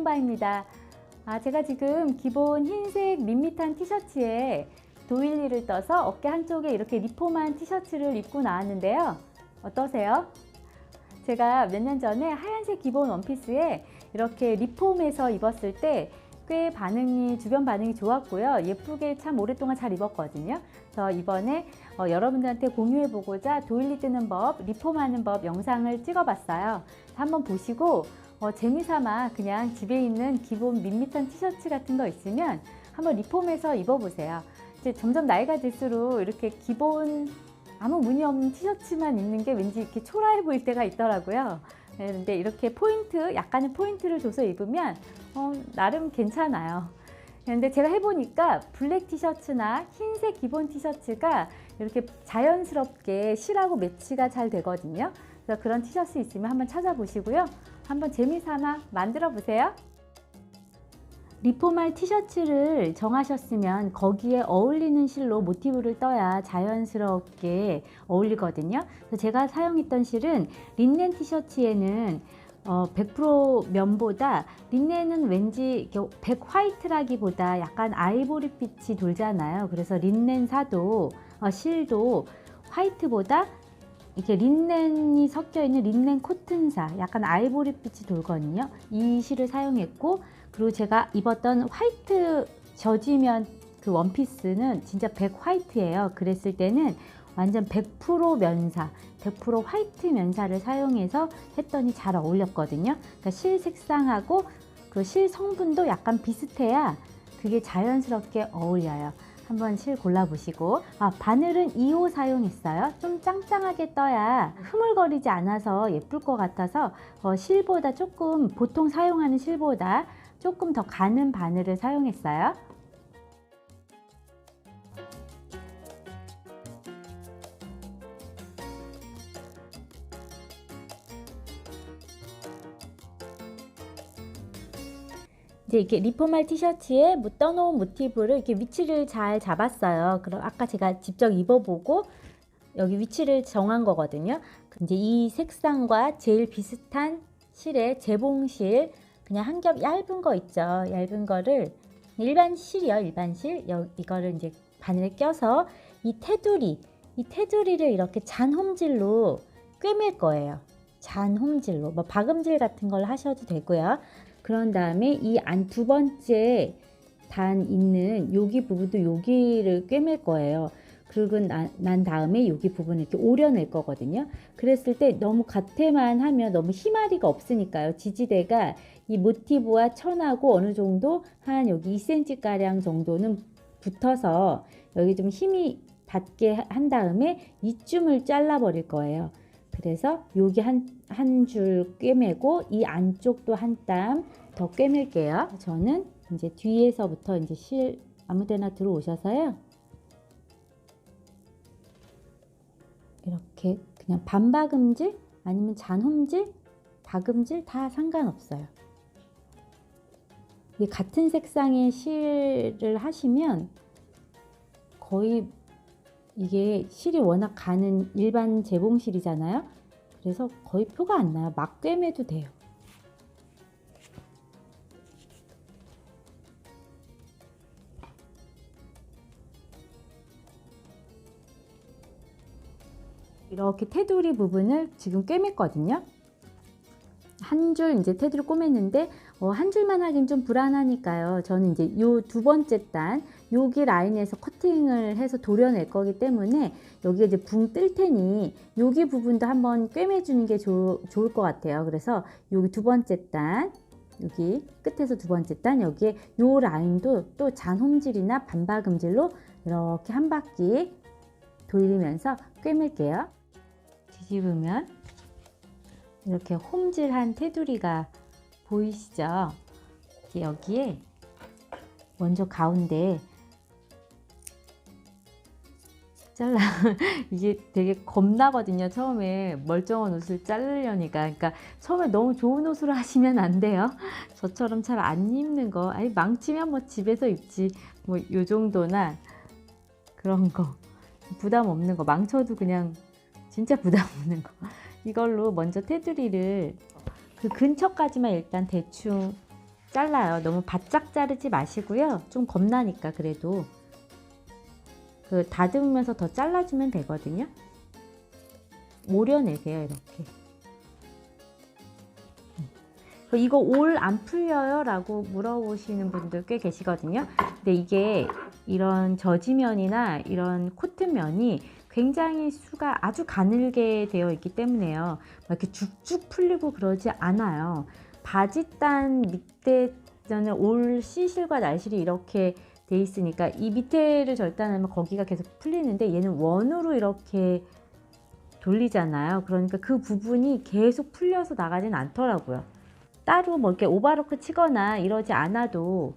공바입니다. 아, 제가 지금 기본 흰색 밋밋한 티셔츠에 도일리를 떠서 어깨 한쪽에 이렇게 리폼한 티셔츠를 입고 나왔는데요. 어떠세요? 제가 몇 년 전에 하얀색 기본 원피스에 이렇게 리폼해서 입었을 때 꽤 반응이 주변 반응이 좋았고요. 예쁘게 참 오랫동안 잘 입었거든요. 그래서 이번에 어, 여러분들한테 공유해 보고자 도일리 뜨는 법, 리폼하는 법 영상을 찍어 봤어요. 한번 보시고 어, 재미삼아 그냥 집에 있는 기본 밋밋한 티셔츠 같은 거 있으면 한번 리폼해서 입어보세요. 이제 점점 나이가 들수록 이렇게 기본 아무 무늬 없는 티셔츠만 입는 게 왠지 이렇게 초라해 보일 때가 있더라고요. 네, 근데 이렇게 포인트, 약간의 포인트를 줘서 입으면 어, 나름 괜찮아요. 근데 제가 해보니까 블랙 티셔츠나 흰색 기본 티셔츠가 이렇게 자연스럽게 실하고 매치가 잘 되거든요. 그래서 그런 티셔츠 있으면 한번 찾아보시고요. 한번 재미삼아 만들어 보세요. 리포말 티셔츠를 정하셨으면 거기에 어울리는 실로 모티브를 떠야 자연스럽게 어울리거든요. 제가 사용했던 실은 린넨 티셔츠에는 어, 100% 면보다 린넨은 왠지 이렇게 백 화이트라기보다 약간 아이보리 빛이 돌잖아요. 그래서 린넨 사도 어, 실도 화이트보다 이렇게 린넨이 섞여 있는 린넨 코튼사 약간 아이보리 빛이 돌거든요. 이 실을 사용했고 그리고 제가 입었던 화이트 저지면 그 원피스는 진짜 백 화이트예요. 그랬을 때는 완전 100% 면사, 100% 화이트 면사를 사용해서 했더니 잘 어울렸거든요. 그러니까 실 색상하고 그 실 성분도 약간 비슷해야 그게 자연스럽게 어울려요. 한번 실 골라보시고 아, 바늘은 2호 사용했어요. 좀 짱짱하게 떠야 흐물거리지 않아서 예쁠 것 같아서 어, 실보다 조금 보통 사용하는 실보다 조금 더 가는 바늘을 사용했어요. 이제 이렇게 리포말 티셔츠에 뭐 떠놓은 모티브를 이렇게 위치를 잘 잡았어요. 그럼 아까 제가 직접 입어보고 여기 위치를 정한 거거든요. 이제 이 색상과 제일 비슷한 실의 재봉실 그냥 한 겹 얇은 거 있죠. 얇은 거를 일반 실이요. 일반 실. 여, 이거를 이제 바늘에 껴서 이 테두리, 이 테두리를 이렇게 잔홈질로 꿰맬 거예요. 잔홈질로. 뭐 박음질 같은 걸 하셔도 되고요. 그런 다음에 이 안 두 번째 단 있는 여기 부분도 여기를 꿰맬 거예요. 그리고 난, 난 다음에 여기 부분을 이렇게 오려낼 거거든요. 그랬을 때 너무 겉에만 하면 너무 희마리가 없으니까요. 지지대가 이 모티브와 천하고 어느 정도 한 여기 2cm 가량 정도는 붙어서 여기 좀 힘이 닿게 한 다음에 이쯤을 잘라 버릴 거예요. 그래서 여기 한 한 줄 꿰매고 이 안쪽도 한 땀 더 꿰맬게요. 저는 이제 뒤에서부터 이제 실 아무 데나 들어오셔서요. 이렇게 그냥 반박음질 아니면 잔홈질, 박음질 다 상관없어요. 이 같은 색상의 실을 하시면 거의 이게 실이 워낙 가는 일반 재봉실이잖아요. 그래서 거의 표가 안 나요. 막 꿰매도 돼요. 이렇게 테두리 부분을 지금 꿰맸거든요. 한 줄 이제 테두리 꿰맸는데 어, 한 줄만 하긴 좀 불안하니까요. 저는 이제 요 두 번째 단 여기 라인에서 커팅을 해서 도려낼 거기 때문에 여기 이제 붕 뜰 테니 여기 부분도 한번 꿰매 주는 게 좋, 좋을 것 같아요. 그래서 여기 두 번째 단 여기 끝에서 두 번째 단 여기에 요 라인도 또 잔홈질이나 반박음질로 이렇게 한 바퀴 돌리면서 꿰맬게요. 뒤집으면 이렇게 홈질한 테두리가 보이시죠? 여기에 먼저 가운데 잘라. 이게 되게 겁나거든요 처음에. 멀쩡한 옷을 자르려니까. 그러니까 처음에 너무 좋은 옷으로 하시면 안 돼요. 저처럼 잘 안 입는 거. 아니 망치면 뭐 집에서 입지. 뭐 요 정도나 그런 거. 부담 없는 거. 망쳐도 그냥 진짜 부담 없는 거 이걸로 먼저 테두리를 그 근처까지만 일단 대충 잘라요. 너무 바짝 자르지 마시고요. 좀 겁나니까 그래도 그 다듬으면서 더 잘라주면 되거든요. 모려내세요 이렇게. 그 이거 올 안 풀려요? 라고 물어보시는 분들 꽤 계시거든요. 근데 이게 이런 저지면이나 이런 코트면이 굉장히 수가 아주 가늘게 되어 있기 때문에요. 막 이렇게 쭉쭉 풀리고 그러지 않아요. 바지단 밑에는 올 시실과 날실이 이렇게 돼 있으니까 이 밑에를 절단하면 거기가 계속 풀리는데 얘는 원으로 이렇게 돌리잖아요. 그러니까 그 부분이 계속 풀려서 나가진 않더라고요. 따로 뭐 이렇게 오바로크 치거나 이러지 않아도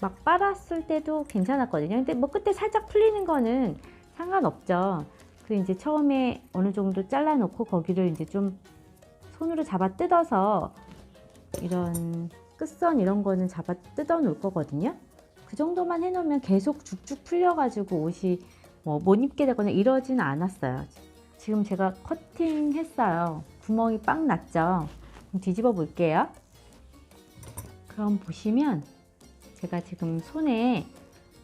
막 빨았을 때도 괜찮았거든요. 근데 뭐 그때 살짝 풀리는 거는 상관없죠. 그 이제 처음에 어느 정도 잘라놓고 거기를 이제 좀 손으로 잡아 뜯어서 이런 끝선 이런 거는 잡아 뜯어 놓을 거거든요. 그 정도만 해놓으면 계속 쭉쭉 풀려가지고 옷이 뭐 못 입게 되거나 이러지는 않았어요. 지금 제가 커팅 했어요. 구멍이 빵 났죠. 뒤집어 볼게요. 그럼 보시면 제가 지금 손에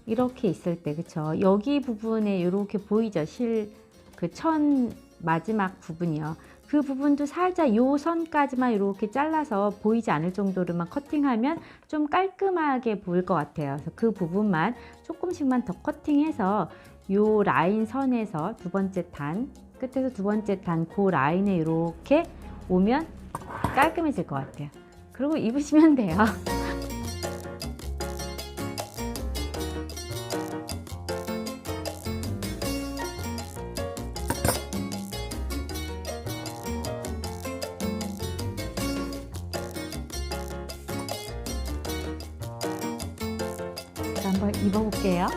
이렇게 있을 때 그쵸? 여기 부분에 이렇게 보이죠? 실 그 천 마지막 부분이요. 그 부분도 살짝 요 선까지만 이렇게 잘라서 보이지 않을 정도로만 커팅하면 좀 깔끔하게 보일 것 같아요. 그래서 그 부분만 조금씩만 더 커팅해서 요 라인 선에서 두 번째 단 끝에서 두 번째 단 그 라인에 이렇게 오면 깔끔해질 것 같아요. 그리고 입으시면 돼요 한번 입어볼게요.